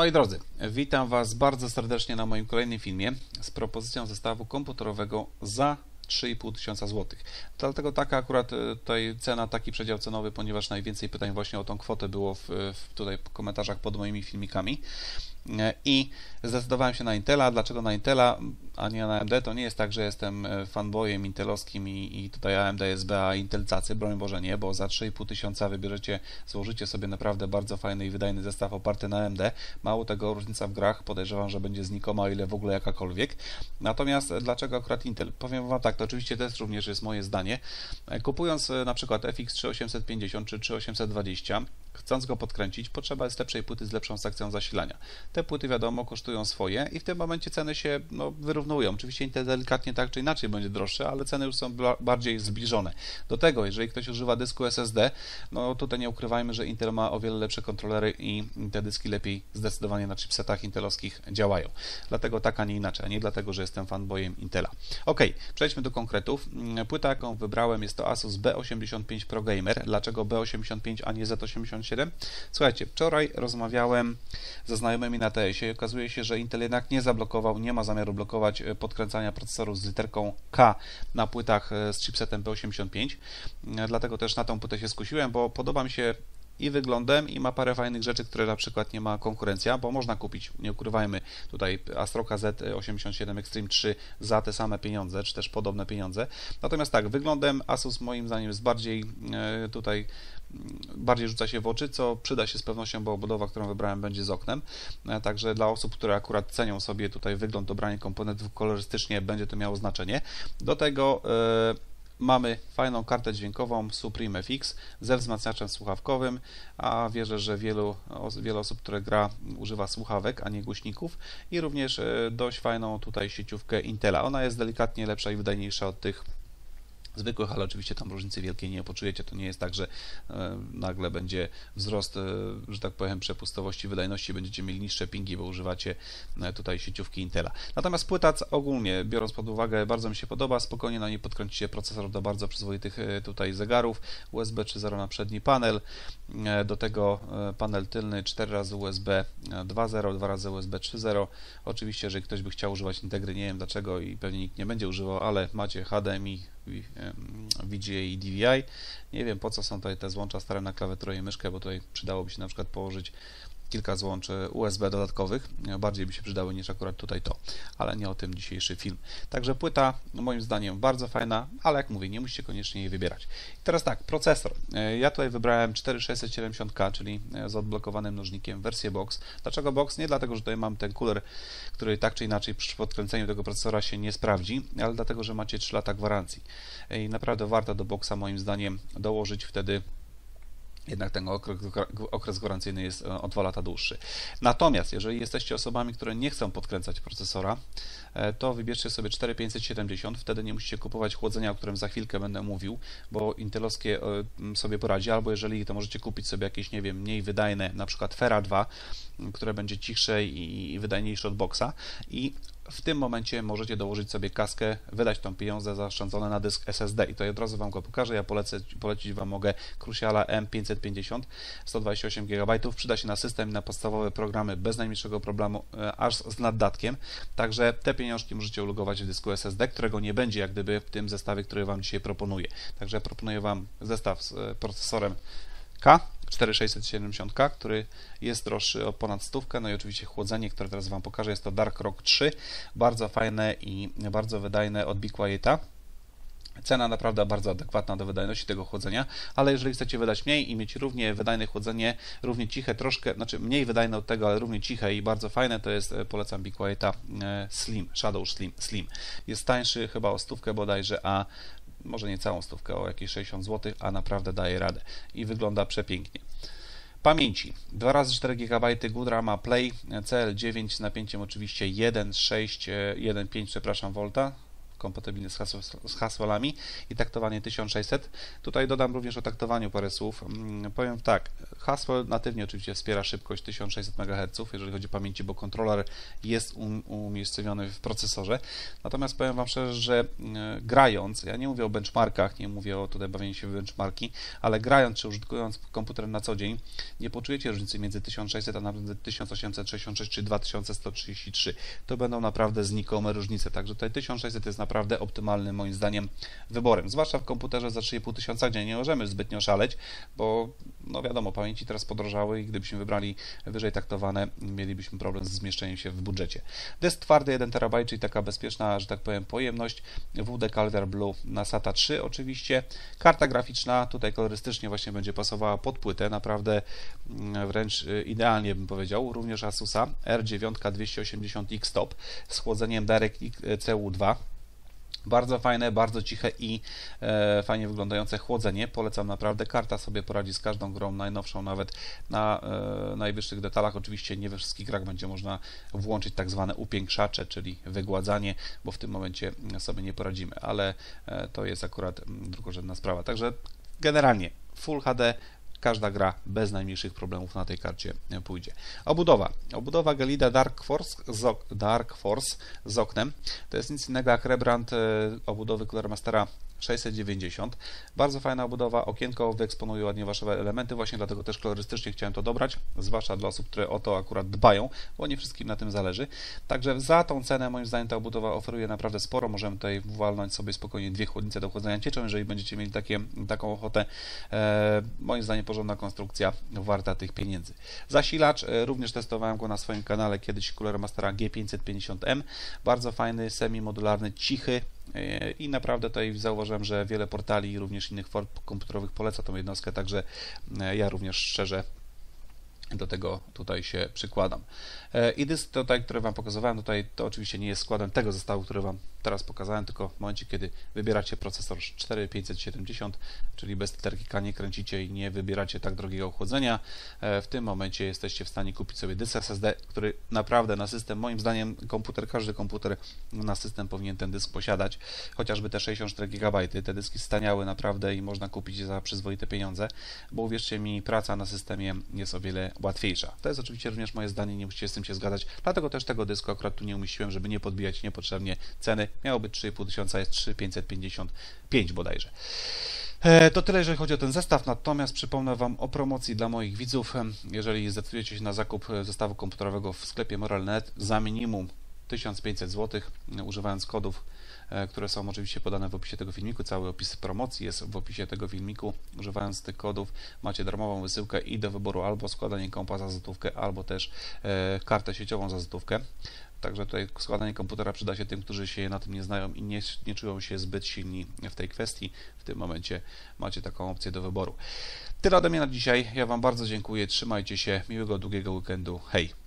Moi drodzy, witam Was bardzo serdecznie na moim kolejnym filmie z propozycją zestawu komputerowego za 3,5 tysiąca złotych. Dlatego taka akurat e, tutaj cena, taki przedział cenowy, ponieważ najwięcej pytań właśnie o tą kwotę było w, w tutaj w komentarzach pod moimi filmikami. E, I zdecydowałem się na Intela. Dlaczego na Intela, a nie na AMD? To nie jest tak, że jestem e, fanboyem intelowskim i, i tutaj AMD jest BA Intel cacy, broń Boże nie, bo za 3,5 tysiąca wybierzecie, złożycie sobie naprawdę bardzo fajny i wydajny zestaw oparty na AMD. Mało tego, różnica w grach podejrzewam, że będzie znikoma, o ile w ogóle jakakolwiek. Natomiast dlaczego akurat Intel? Powiem Wam tak, to oczywiście też również jest moje zdanie. E, kupując na przykład FX 3850 czy 3820, chcąc go podkręcić, potrzeba jest lepszej płyty z lepszą sekcją zasilania. Te płyty, wiadomo, kosztują swoje i w tym momencie ceny się no, wyrównują. Oczywiście Intel delikatnie tak czy inaczej będzie droższy, ale ceny już są bardziej zbliżone. Do tego, jeżeli ktoś używa dysku SSD, no tutaj nie ukrywajmy, że Intel ma o wiele lepsze kontrolery i te dyski lepiej zdecydowanie na chipsetach intelowskich działają. Dlatego tak, a nie inaczej, a nie dlatego, że jestem fanboyem Intela. Ok, przejdźmy do konkretów. Płyta, jaką wybrałem, jest to Asus B85 Pro Gamer. Dlaczego B85, a nie Z87? Słuchajcie, wczoraj rozmawiałem ze znajomymi na TS-ie i okazuje się, że Intel jednak nie zablokował, nie ma zamiaru blokować e, podkręcania procesorów z literką K na płytach e, z chipsetem B85. E, dlatego też na tą płytę się skusiłem, bo podoba mi się i wyglądem i ma parę fajnych rzeczy, które na przykład nie ma konkurencja, bo można kupić, nie ukrywajmy, tutaj Astroka Z87 Extreme 3 za te same pieniądze, czy też podobne pieniądze. Natomiast tak, wyglądem Asus moim zdaniem jest bardziej tutaj bardziej rzuca się w oczy, co przyda się z pewnością, bo obudowa, którą wybrałem, będzie z oknem. E, także dla osób, które akurat cenią sobie tutaj wygląd, dobranie komponentów kolorystycznie, będzie to miało znaczenie. Do tego yy, mamy fajną kartę dźwiękową Supreme FX ze wzmacniaczem słuchawkowym, a wierzę, że wielu, wiele osób, które gra, używa słuchawek, a nie głośników i również e, dość fajną tutaj sieciówkę Intela. Ona jest delikatnie lepsza i wydajniejsza od tych zwykłych, ale oczywiście tam różnicy wielkiej nie poczujecie. To nie jest tak, że e, nagle będzie wzrost, e, że tak powiem, przepustowości, wydajności, będziecie mieli niższe pingi, bo używacie e, tutaj sieciówki Intela. Natomiast płyta ogólnie, biorąc pod uwagę, bardzo mi się podoba. Spokojnie na niej podkręcicie procesor do bardzo przyzwoitych tutaj zegarów. USB 3.0 na przedni panel, do tego panel tylny 4 razy USB 2.0, 2 razy USB 3.0. Oczywiście, jeżeli ktoś by chciał używać Integry, nie wiem dlaczego i pewnie nikt nie będzie używał, ale macie HDMI VGA i DVI. Nie wiem po co są tutaj te złącza stare na klawiaturę i myszkę, bo tutaj przydałoby się na przykład położyć kilka złączy USB dodatkowych. Bardziej by się przydały niż akurat tutaj to, ale nie o tym dzisiejszy film. Także płyta moim zdaniem bardzo fajna, ale jak mówię, nie musicie koniecznie jej wybierać. I teraz tak, procesor. Ja tutaj wybrałem 4670K, czyli z odblokowanym nożnikiem wersję box. Dlaczego box? Nie dlatego, że tutaj mam ten cooler, który tak czy inaczej przy podkręceniu tego procesora się nie sprawdzi, ale dlatego, że macie 3 lata gwarancji. I naprawdę warto do boxa moim zdaniem dołożyć wtedy jednak ten okres, gwarancyjny jest e, o 2 lata dłuższy. Natomiast jeżeli jesteście osobami, które nie chcą podkręcać procesora, e, to wybierzcie sobie 4570, wtedy nie musicie kupować chłodzenia, o którym za chwilkę będę mówił, bo intelowskie e, sobie poradzi, albo jeżeli to możecie kupić sobie jakieś, nie wiem, mniej wydajne, na przykład Fera 2, które będzie cichsze i wydajniejsze od boxa i w tym momencie możecie dołożyć sobie kaskę, wydać tą pieniądze zaoszczędzone na dysk SSD i to od razu Wam go pokażę. Ja polecę, polecić Wam mogę Cruciala M550 128 GB. Przyda się na system na podstawowe programy bez najmniejszego problemu, e, aż z naddatkiem. Także te pieniążki możecie ulogować w dysku SSD, którego nie będzie jak gdyby w tym zestawie, który Wam dzisiaj proponuję. Także proponuję Wam zestaw z e, procesorem K 4670K, który jest droższy o ponad stówkę. No i oczywiście chłodzenie, które teraz Wam pokażę, jest to Dark Rock 3. Bardzo fajne i bardzo wydajne od Be Quieta. Cena naprawdę bardzo adekwatna do wydajności tego chłodzenia, ale jeżeli chcecie wydać mniej i mieć równie wydajne chłodzenie, równie ciche, troszkę, znaczy mniej wydajne od tego, ale równie ciche i bardzo fajne, to jest, e, polecam Be Quieta e, Slim, Shadow Slim, Slim. Jest tańszy chyba o stówkę bodajże, a może nie całą stówkę, o jakieś 60 zł, a naprawdę daje radę. I wygląda przepięknie. Pamięci. 2 razy 4 GB Goodrama Play CL9 z napięciem oczywiście 1.6, 1.5 przepraszam volta kompatybilny z, hasł, z hasłami i taktowanie 1600. Tutaj dodam również o taktowaniu parę słów. Mm, powiem tak, hasło natywnie oczywiście wspiera szybkość 1600 MHz, jeżeli chodzi o pamięci, bo kontroler jest um, umiejscowiony w procesorze. Natomiast powiem Wam szczerze, że mm, grając, ja nie mówię o benchmarkach, nie mówię o tutaj bawieniu się w benchmarki, ale grając czy użytkując komputer na co dzień, nie poczujecie różnicy między 1600 a nawet 1866 czy 2133. To będą naprawdę znikome różnice, także tutaj 1600 jest naprawdę optymalnym moim zdaniem wyborem, zwłaszcza w komputerze za 3500, gdzie nie możemy zbytnio szaleć, bo no wiadomo, pamięci teraz podrożały i gdybyśmy wybrali wyżej taktowane, mielibyśmy problem z zmieszczeniem się w budżecie. Dysk twardy 1 TB, czyli taka bezpieczna, że tak powiem, pojemność. WD Calver Blue na SATA 3 oczywiście. Karta graficzna tutaj kolorystycznie właśnie będzie pasowała pod płytę, naprawdę mm, wręcz y, idealnie bym powiedział. Również Asusa R9 280X Top z chłodzeniem DirectX CU2 bardzo fajne, bardzo ciche i e, fajnie wyglądające chłodzenie. Polecam naprawdę. Karta sobie poradzi z każdą grą, najnowszą nawet na e, najwyższych detalach. Oczywiście nie we wszystkich grach będzie można włączyć tak zwane upiększacze, czyli wygładzanie, bo w tym momencie sobie nie poradzimy, ale e, to jest akurat mm, drugorzędna sprawa. Także generalnie Full HD każda gra bez najmniejszych problemów na tej karcie pójdzie. Obudowa. Obudowa Gelida Dark Force z, Dark Force z oknem. To jest nic innego jak rebrand e, obudowy Cooler Mastera 690. Bardzo fajna obudowa, okienko wyeksponuje ładnie Wasze elementy, właśnie dlatego też kolorystycznie chciałem to dobrać, zwłaszcza dla osób, które o to akurat dbają, bo nie wszystkim na tym zależy. Także za tą cenę moim zdaniem ta obudowa oferuje naprawdę sporo, możemy tutaj walnąć sobie spokojnie dwie chłodnice do chłodzenia cieczą, jeżeli będziecie mieli takie, taką ochotę. E, moim zdaniem porządna konstrukcja, warta tych pieniędzy. Zasilacz, e, również testowałem go na swoim kanale kiedyś Cooler Mastera G550M, bardzo fajny, semi-modularny, cichy, i naprawdę tutaj zauważyłem, że wiele portali i również innych form komputerowych poleca tą jednostkę, także e, ja również szczerze do tego tutaj się przykładam. E, I dysk tutaj, który Wam pokazywałem, tutaj to oczywiście nie jest składem tego zestawu, który Wam teraz pokazałem, tylko w momencie, kiedy wybieracie procesor 4570, czyli bez literki nie kręcicie i nie wybieracie tak drogiego ochłodzenia, e, w tym momencie jesteście w stanie kupić sobie dysk SSD, który naprawdę na system, moim zdaniem komputer, każdy komputer na system powinien ten dysk posiadać, chociażby te 64 GB, te dyski staniały naprawdę i można kupić za przyzwoite pieniądze, bo uwierzcie mi, praca na systemie jest o wiele łatwiejsza. To jest oczywiście również moje zdanie, nie musicie z tym się zgadzać, dlatego też tego dysku akurat tu nie umieściłem, żeby nie podbijać niepotrzebnie ceny. Miało być 3,5 tysiąca, jest 3,555 bodajże. E, to tyle, jeżeli chodzi o ten zestaw, natomiast przypomnę Wam o promocji dla moich widzów. Jeżeli zdecydujecie się na zakup zestawu komputerowego w sklepie Moral.net za minimum 1500 zł, używając kodów E, które są oczywiście podane w opisie tego filmiku. Cały opis promocji jest w opisie tego filmiku. Używając tych kodów macie darmową wysyłkę i do wyboru albo składanie kompa za złotówkę, albo też e, kartę sieciową za złotówkę. Także tutaj składanie komputera przyda się tym, którzy się na tym nie znają i nie, nie czują się zbyt silni w tej kwestii. W tym momencie macie taką opcję do wyboru. Tyle ode mnie na dzisiaj. Ja Wam bardzo dziękuję. Trzymajcie się. Miłego, długiego weekendu. Hej!